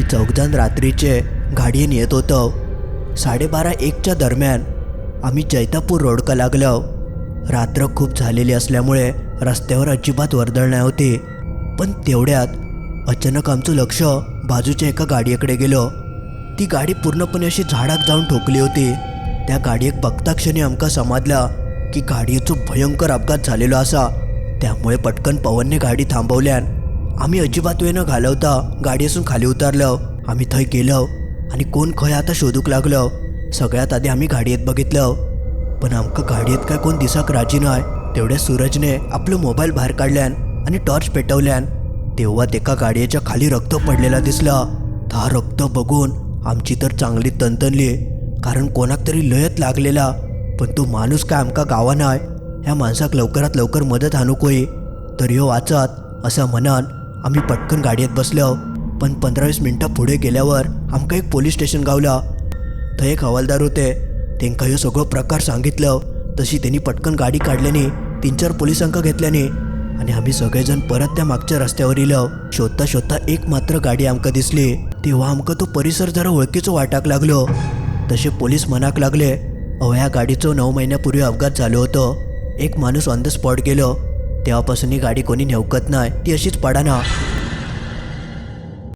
आम्ही चौघजण रात्रीचे गाडीने येत होतो. साडेबारा एकच्या दरम्यान आम्ही जैतापूर रोडका लागलो. रात्र खूप झालेली असल्यामुळे रस्त्यावर अजिबात वर्दळ नाही होती. पण तेवढ्यात अचानक आमचं लक्ष बाजूच्या एका गाडीकडे गेलो. ती गाडी पूर्णपणे अशी झाडात जाऊन ठोकली होती. त्या गाडीक बघता क्षणी आमका समजला की गाडयेचो भयंकर अपघात झालेलो असा त्यामुळे पटकन पवनने गाडी थांबवल्यान आम्ही अजिबात वेळ न घालवता गाडीसून खाली उतरलं. आम्ही थंय गेलो आणि कोण खंय आता शोधूक लागलो. सगळ्यात आधी आम्ही गाडयेत बघितलं. पण आमकां गाडयेत काय कोण दिसाक राजी नाय. तेवढ्या सूरजने आपलं मोबाईल बाहेर काढल्यान आणि टॉर्च पेटवल्यान तेव्हा तेका गाडयेच्या खाली रक्त पडलेला दिसला. हा रक्त बघून आमची तर चांगली तनतनली. कारण कोणाक तरी लयत लागलेला. पण तो माणूस काय आमका गावा नाय ह्या माणसाक लवकरात लवकर मदत आणूक होई. तर ह्यो वाचत असं म्हणान आम्ही पटकन गाडीत बसलो पण पंधरा वीस मिनटं पुढे गेल्यावर आमकां एक पोलीस स्टेशन गावला. थंय एक हवालदार होते. तेंकां ह्यो सगळो प्रकार सांगितलं. तशी त्यांनी पटकन गाडी काढल्याने तीन चार पोलिसांका घेतल्याने आणि आम्ही सगळेजण परत त्या मागच्या रस्त्यावर इलो. शोधता शोधता एक मात्र गाडी आमकां दिसली. तेव्हा आमकां तो परिसर जरा वळखीचो वाटाक लागलो. तसे पोलीस मनाक लागले अहो ह्या गाडीचो नऊ महिन्यापूर्वी अपघात झालो होतो. एक माणूस ऑन द स्पॉट गेलो. तेव्हापासून ही गाडी कोणी नेवकत नाही ती अशीच पडाना.